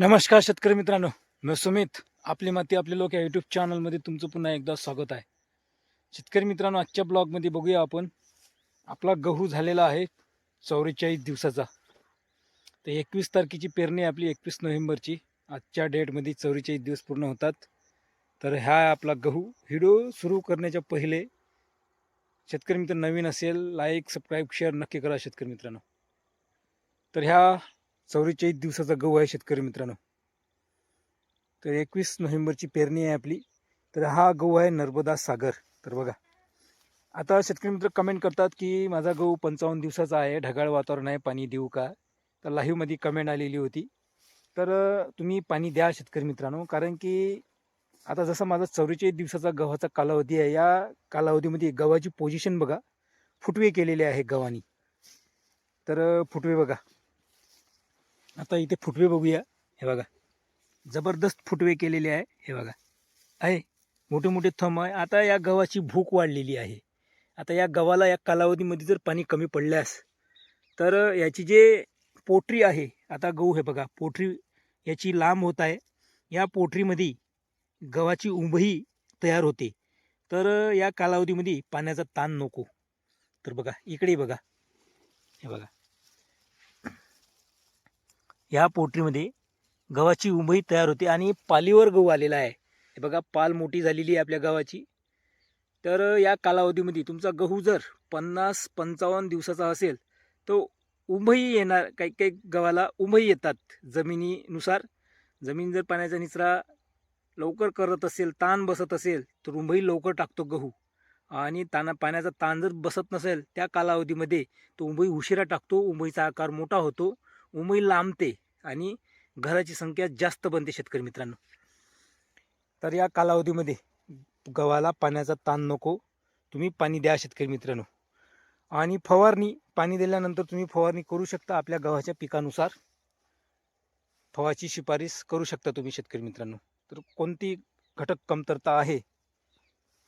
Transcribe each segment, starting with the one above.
नमस्कार शेतकरी मित्रांनो. मी सुमित. आपली माती आपले लोक या यूट्यूब चॅनलमध्ये तुमचं पुन्हा एकदा स्वागत आहे. शेतकरी मित्रांनो आजच्या ब्लॉगमध्ये बघूया आपण. आपला गहू झालेला आहे चौवेचाळीस दिवसाचा. तर एकवीस तारखेची पेरणी आपली एकवीस नोव्हेंबरची. आजच्या डेटमध्ये चौवेचाळीस दिवस पूर्ण होतात. तर ह्या आपला गहू. व्हिडिओ सुरू करण्याच्या पहिले शेतकरी मित्र नवीन असेल लाईक सबस्क्राईब शेअर नक्की करा शेतकरी मित्रांनो. तर ह्या चौवेचाळीस दिवसाचा गहू आहे शेतकरी मित्रांनो. तर एकवीस नोव्हेंबरची पेरणी आहे आपली. तर हा गहू आहे नर्मदा सागर. तर बघा. आता शेतकरी मित्र कमेंट करतात की माझा गहू पंचावन्न दिवसाचा आहे ढगाळ वातावरण आहे पाणी देऊ का? तर लाईव्हमध्ये कमेंट आलेली होती. तर तुम्ही पाणी द्या शेतकरी मित्रांनो. कारण की आता जसं माझा चौवेचाळीस दिवसाचा गव्हाचा कालावधी आहे या कालावधीमध्ये गव्हाची पोझिशन बघा. फुटवे केलेले आहे गव्हानी. तर फुटवे बघा. आता इथे फुटवे बघूया. हे बघा. जबरदस्त फुटवे केलेले आहे. हे बघा. आहे. मोठे मोठे थंब आहे. आता या गव्हाची भूक वाढलेली आहे. आता या गव्हाला या कालावधीमध्ये जर पाणी कमी पडल्यास तर याची जे पोटरी आहे आता गहू हे बघा पोटरी याची लांब होत आहे. या पोटरीमध्ये गव्हाची उंबही तयार होते. तर या कालावधीमध्ये पाण्याचा ताण नको. तर बघा इकडे बघा. हे बघा. ह्या पोल्ट्रीमध्ये गव्हाची उंबई तयार होते आणि पालीवर गहू आलेला आहे. हे बघा पाल मोठी झालेली आहे आपल्या गव्हाची. तर या कालावधीमध्ये तुमचा गहू जर पन्नास पंचावन्न दिवसाचा असेल तो उंबई येणार काही काही गव्हाला उंबई येतात जमिनीनुसार. जमीन जर पाण्याचा निचरा लवकर करत असेल ताण बसत असेल तर उंबई लवकर टाकतो गहू. आणि ताना पाण्याचा ताण जर बसत नसेल त्या कालावधीमध्ये तो उंबई उशिरा टाकतो. उंबईचा आकार मोठा होतो. उमई लांबते आणि घराची संख्या जास्त बनते शेतकरी मित्रांनो. तर या कालावधीमध्ये गव्हाला पाण्याचा ताण नको तुम्ही पाणी द्या शेतकरी मित्रांनो. आणि फवारणी पाणी दिल्यानंतर तुम्ही फवारणी करू शकता आपल्या गव्हाच्या पिकानुसार. फवाची शिफारस करू शकता तुम्ही शेतकरी मित्रांनो. तर कोणती घटक कमतरता आहे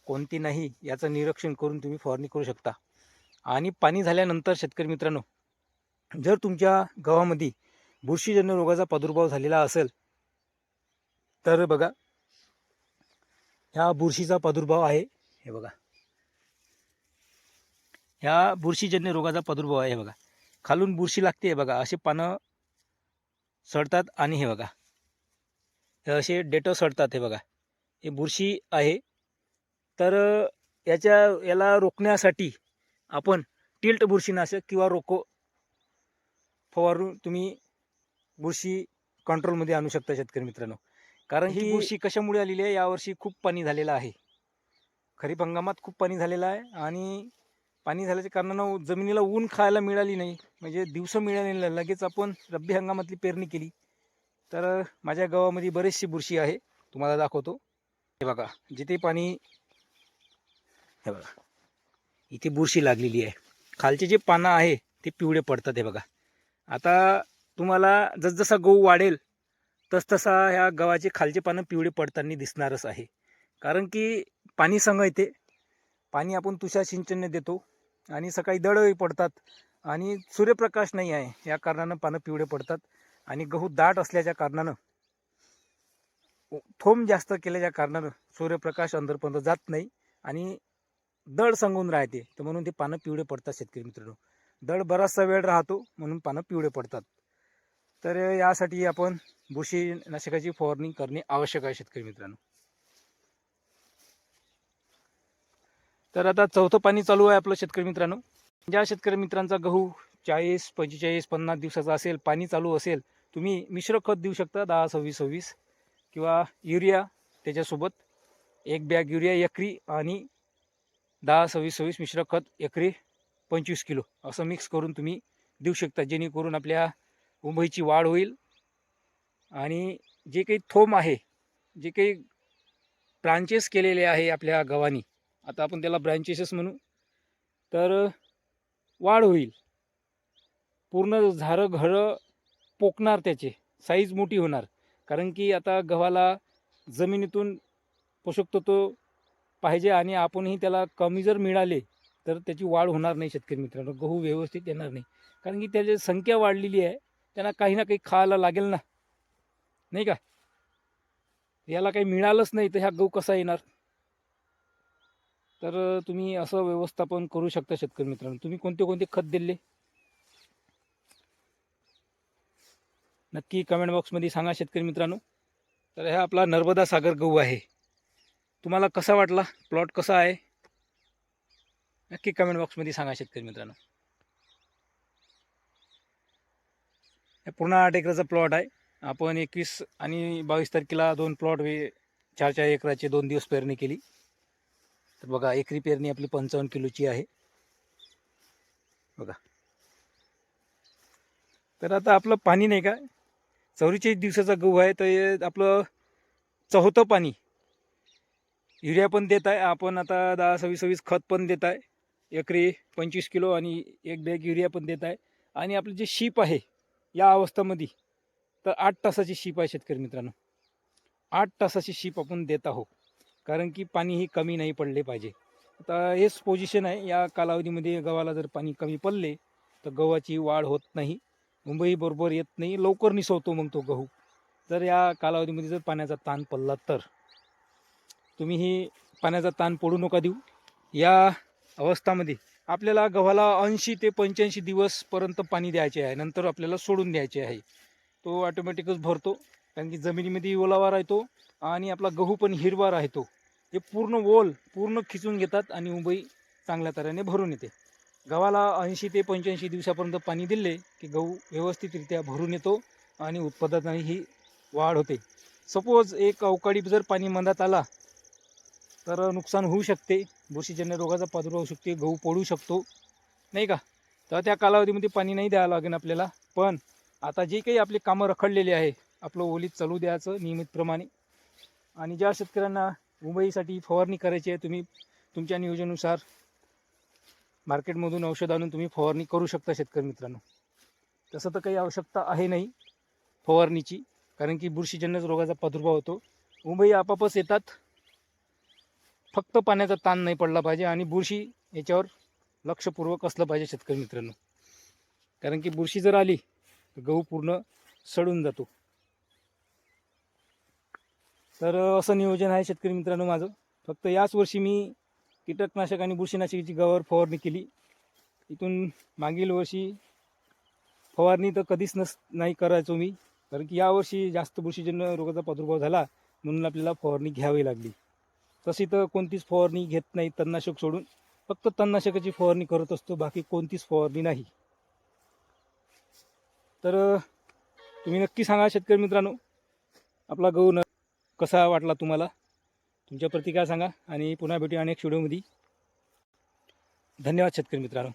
कोणती नाही याचं निरीक्षण करून तुम्ही फवारणी करू शकता. आणि पाणी झाल्यानंतर शेतकरी मित्रांनो जर तुमच्या गव्हामध्ये बुरशीजन्य रोगाचा प्रादुर्भाव झालेला असेल तर बघा ह्या बुरशीचा प्रादुर्भाव आहे हे बघा. ह्या बुरशीजन्य रोगाचा प्रादुर्भाव आहे हे बघा. खालून बुरशी लागते हे बघा. असे पानं सडतात आणि हे बघा. हे असे डेटो सडतात हे बघा. हे बुरशी आहे. तर याच्या याला रोखण्यासाठी आपण टिल्ट बुरशीनाशक किंवा रोको फवारून तुम्ही बुरशी कंट्रोलमध्ये आणू शकता शेतकरी मित्रांनो. कारण ही ही- बुरशी कशामुळे आलेली आहे? यावर्षी खूप पाणी झालेलं आहे. खरीप हंगामात खूप पाणी झालेलं आहे आणि पाणी झाल्याच्या कारणानं जमिनीला ऊन खायला मिळाली नाही. म्हणजे दिवस मिळाले नाही. लगेच आपण रब्बी हंगामातली पेरणी केली. तर माझ्या गावामध्ये बरीचशी बुरशी आहे. तुम्हाला दाखवतो. हे बघा जिथे पाणी हे बघा इथे बुरशी लागलेली आहे. खालचे जे पानं आहे ते पिवळे पडतात. हे बघा. आता तुम्हाला जसजसा गहू वाढेल तसतसा ह्या गव्हाचे खालचे पानं पिवळे पडताना दिसणारच आहे. कारण की पाणी संघ येते पाणी आपण तुषार सिंचनने देतो आणि सकाळी दळही पडतात आणि सूर्यप्रकाश नाही आहे या कारणानं पानं पिवळे पडतात आणि गहू दाट असल्याच्या कारणानं थोम जास्त केल्याच्या कारणानं सूर्यप्रकाश अंदरपर्यंत जात नाही आणि दळ सांगून राहते. तर म्हणून ते पानं पिवळे पडतात शेतकरी मित्रांनो. दड बराचसा वेळ राहतो म्हणून पानं पिवळे पडतात. तर यासाठी आपण बुरशीनाशकाची फवारणी करणे आवश्यक आहे शेतकरी मित्रांनो. तर आता चौथं पाणी चालू आहे आपलं शेतकरी मित्रांनो. ज्या शेतकरी मित्रांचा गहू चाळीस पंचेचाळीस पन्नास दिवसाचा असेल पाणी चालू असेल तुम्ही मिश्र खत देऊ शकता दहा सव्वीस सव्वीस किंवा युरिया त्याच्यासोबत एक बॅग युरिया एकरी आणि दहा सव्वीस सव्वीस मिश्र खत एकरी पंचवीस किलो असं मिक्स करून तुम्ही देऊ शकता जेणेकरून आपल्या उंबईची वाढ होईल. आणि जे काही थोम आहे जे काही ब्रांचेस केलेले आहे आपल्या गव्हानी आता आपण त्याला ब्रांचेसेस म्हणू तर वाढ होईल. पूर्ण झाडं घरं पोकणार त्याचे साईज मोठी होणार. कारण की आता गव्हाला जमिनीतून पोषक तत्व पाहिजे आणि आपणही त्याला कमी जर मिळाले तर त्याची वाढ होणार नाही शेतकरी मित्रांनो. गहू व्यवस्थित येणार नाही. कारण की त्याची संख्या वाढलेली आहे. त्यांना काही ना काही खायला लागेल ना. नाही का? याला काही मिळालंच नाही तर ह्या गहू कसा येणार? तर तुम्ही असं व्यवस्थापन करू शकता शेतकरी मित्रांनो. तुम्ही कोणते कोणते खत दिले? नक्की कमेंट बॉक्समध्ये सांगा शेतकरी मित्रांनो. तर हा आपला नर्मदा सागर गहू आहे. तुम्हाला कसा वाटला? प्लॉट कसा आहे? नक्की कमेंट बॉक्समध्ये सांगा शेतकरी मित्रांनो. पूर्ण आठ एकराचा प्लॉट आहे. आपण एकवीस आणि बावीस तारखेला दोन प्लॉट वे चार चार एकराचे दोन दिवस पेरणी केली. तर बघा एकरी पेरणी आपली पंचावन्न किलोची आहे. बघा. तर आता आपलं पाणी नाही का? चौवेचाळीस दिवसाचा गहू आहे तर आपलं चौथं पाणी. युरिया पण देत आहे. आपण आता दहा सव्वीस सव्वीस खत पण देत आहे. एकरी पंचवीस किलो आणि एक बॅग युरिया पण देत आहे. आणि आपलं जे शीप आहे या अवस्थेमध्ये तर आठ तासाची शीप आहे शेतकरी मित्रांनो. आठ तासाची शीप आपण देत आहोत. कारण की पाणी ही कमी नाही पडले पाहिजे. आता हेच पोझिशन आहे. या कालावधीमध्ये गव्हाला जर पाणी कमी पडले तर गव्हाची वाढ होत नाही. मुंबई बरोबर येत नाही. लवकर निसवतो मग तो गहू. जर या कालावधीमध्ये जर पाण्याचा ताण पडला तर. तुम्ही ही पाण्याचा ताण पडू नका देऊ. या अवस्थामध्ये आपल्याला गव्हाला ऐंशी ते पंच्याऐंशी दिवसपर्यंत पाणी द्यायचे आहे. नंतर आपल्याला सोडून द्यायचे आहे. तो ऑटोमॅटिकच भरतो कारण की जमिनीमध्ये ओलावा राहतो आणि आपला गहू पण हिरवा राहतो. हे पूर्ण ओल पूर्ण खिचून घेतात आणि मुंबई चांगल्या तऱ्हेने भरून येते. गव्हाला ऐंशी ते पंच्याऐंशी दिवसापर्यंत पाणी दिले की गहू व्यवस्थितरित्या भरून येतो आणि उत्पादनाने ही वाढ होते. सपोज एक अवकाळी जर पाणी मंदात आला तर नुकसान होऊ शकते. बुरशीजन्य रोगाचा प्रादुर्भाव होऊ शकते गहू पडू शकतो नाही का? तर त्या कालावधीमध्ये पाणी नाही द्यावं लागेल आपल्याला. पण आता जे काही आपली कामं रखडलेली आहे आपलं ओलीत चालू द्यायचं नियमितप्रमाणे. आणि ज्या शेतकऱ्यांना मुंबईसाठी फवारणी करायची आहे तुम्ही तुमच्या नियोजनानुसार मार्केटमधून औषध आणून तुम्ही फवारणी करू शकता शेतकरी मित्रांनो. तसं तर काही आवश्यकता आहे नाही फवारणीची कारण की बुरशीजन्य रोगाचा प्रादुर्भाव होतो. मुंबई आपापच येतात फक्त पाण्याचा ताण नाही पडला पाहिजे आणि बुरशी याच्यावर लक्षपूर्वक असलं पाहिजे शेतकरी मित्रांनो. कारण की बुरशी जर आली तर गहू पूर्ण सडून जातो. तर असं नियोजन आहे शेतकरी मित्रांनो माझं. फक्त याच वर्षी मी कीटकनाशक आणि बुरशीनाशकाची गव्हावर फवारणी केली. इथून मागील वर्षी फवारणी तर कधीच नस नाही करायचो मी. कारण की यावर्षी जास्त बुरशीजन्य रोगाचा प्रादुर्भाव झाला म्हणून आपल्याला फवारणी घ्यावी लागली. तशी तर कोणतीच फवारणी घेत नाही तणनाशक सोडून. फक्त तणनाशकाची फवारणी करत असतो बाकी कोणतीच फवारणी नाही. तर तुम्ही नक्की सांगा शेतकरी मित्रांनो आपला गहू न कसा वाटला तुम्हाला? तुमच्या प्रतिक्रिया सांगा आणि पुन्हा भेटूया अनेक व्हिडिओमध्ये धन्यवाद शेतकरी मित्रांनो.